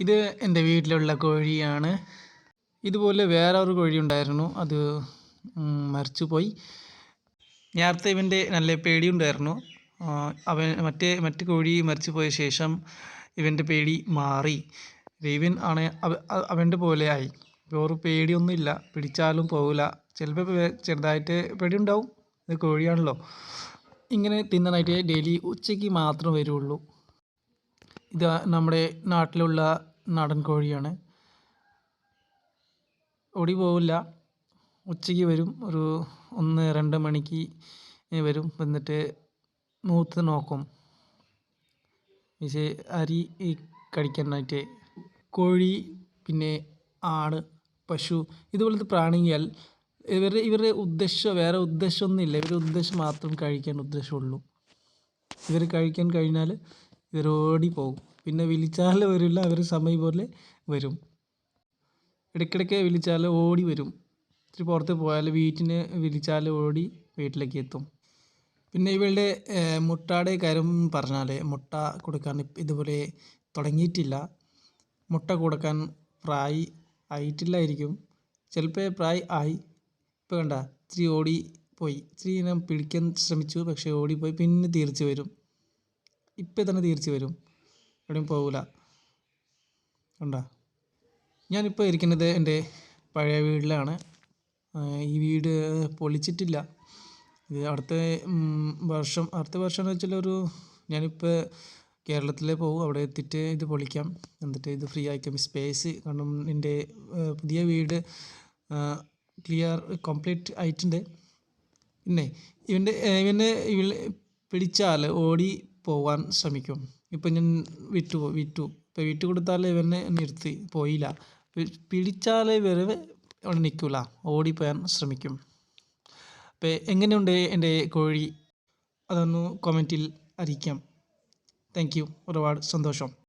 ഇത് എന്റെ വീട്ടിലുള്ള കോഴിയാണ്. ഇതുപോലെ വേറെ ഒരു കോഴി ഉണ്ടായിരുന്നു. അത് മരിച്ചു പോയി നേരത്തെ ഇവന്റെ നല്ല പേടിയുണ്ടായിരുന്നു അവൻ മറ്റേ മറ്റ് കോഴി മരിച്ചു പോയ ശേഷം ഇവന്റെ പേടി മാറി. ഇവൻ ആണ് അവന്റെ പോലെ ആയി. വേറെ പേടിയൊന്നുമില്ല. പിടിച്ചാലും പോകില്ല ചിലപ്പോൾ ചെറുതായിട്ട് പേടിയുണ്ടാവും. ഇത് കോഴിയാണല്ലോ. ഇങ്ങനെ തിന്നാനായിട്ട് ഡെയിലി ഉച്ചയ്ക്ക് മാത്രം വരുള്ളൂ. ഇത് നമ്മുടെ നാട്ടിലുള്ള നാടൻ കോഴിയാണ്. ഓടി പോവില്ല. ഉച്ചയ്ക്ക് വരും. ഒരു ഒന്ന് രണ്ട് മണിക്ക് വരും. വന്നിട്ട് മൂത്ത് നോക്കും. പക്ഷേ അരി കഴിക്കാനായിട്ട് കോഴി പിന്നെ ആട് പശു ഇതുപോലത്തെ പ്രാണികൾ ഇവരുടെ ഇവരുടെ ഉദ്ദേശം വേറെ ഉദ്ദേശമൊന്നുമില്ല. ഇവരുടെ ഉദ്ദേശം മാത്രം കഴിക്കാൻ ഉദ്ദേശമുള്ളൂ. ഇവർ കഴിക്കാൻ കഴിഞ്ഞാൽ ഇവർ പോകും. പിന്നെ വിളിച്ചാൽ വരില്ല അവർ സമയം പോലെ വരും. ഇടയ്ക്കിടയ്ക്ക് വിളിച്ചാൽ ഓടി വരും. ഇത്തിരി പുറത്ത് പോയാൽ വീട്ടിന് വിളിച്ചാൽ ഓടി വീട്ടിലേക്ക് എത്തും. പിന്നെ ഇവളുടെ മുട്ടയുടെ കാര്യം പറഞ്ഞാൽ മുട്ട കൊടുക്കാൻ ഇതുപോലെ തുടങ്ങിയിട്ടില്ല. മുട്ട കൊടുക്കാൻ പ്രായി ആയിട്ടില്ലായിരിക്കും. ചിലപ്പോൾ പ്രായി ആയി. ഇപ്പോൾ കണ്ട ഇച്ചിരി ഓടി പോയി. ഇച്ചിരി ഞാൻ പിടിക്കാൻ ശ്രമിച്ചു പക്ഷേ ഓടിപ്പോയി പിന്നെ തിരിച്ചു വരും. ഇപ്പം തന്നെ തിരിച്ച് വരും. എവിടെയും പോകില്ല കണ്ട? ഞാനിപ്പോൾ ഇരിക്കുന്നത് എന്റെ പഴയ വീട്ടിലാണ്. ഈ വീട് പൊളിച്ചിട്ടില്ല. ഇത് അടുത്ത വർഷം അടുത്ത വർഷം എന്ന് വെച്ചാൽ ഒരു ഞാനിപ്പോൾ കേരളത്തിൽ പോകും അവിടെ എത്തിയിട്ട് ഇത് പൊളിക്കാം. എന്നിട്ട് ഇത് ഫ്രീ ആക്കാം സ്പേസ് കാരണം എന്റെ പുതിയ വീട് ക്ലിയർ കംപ്ലീറ്റ് ആയിട്ടുണ്ട്. പിന്നെ ഇവന്റെ ഇവനെ ഇവൾ പിടിച്ചാൽ ഓടി പോവാൻ ശ്രമിക്കും. ഇപ്പം ഞാൻ വിട്ടു വിറ്റു ഇപ്പം വിട്ടു കൊടുത്താൽ ഇവനെ നിർത്തി പോയില്ല. പിടിച്ചാൽ ഇവർ അവിടെ നിൽക്കില്ല ഓടിപ്പോയാൻ ശ്രമിക്കും. അപ്പോൾ എങ്ങനെയുണ്ട് എന്റെ കോഴി? അതൊന്ന് കമന്റിൽ അറിയിക്കാം. താങ്ക് യു ഒരുപാട് സന്തോഷം.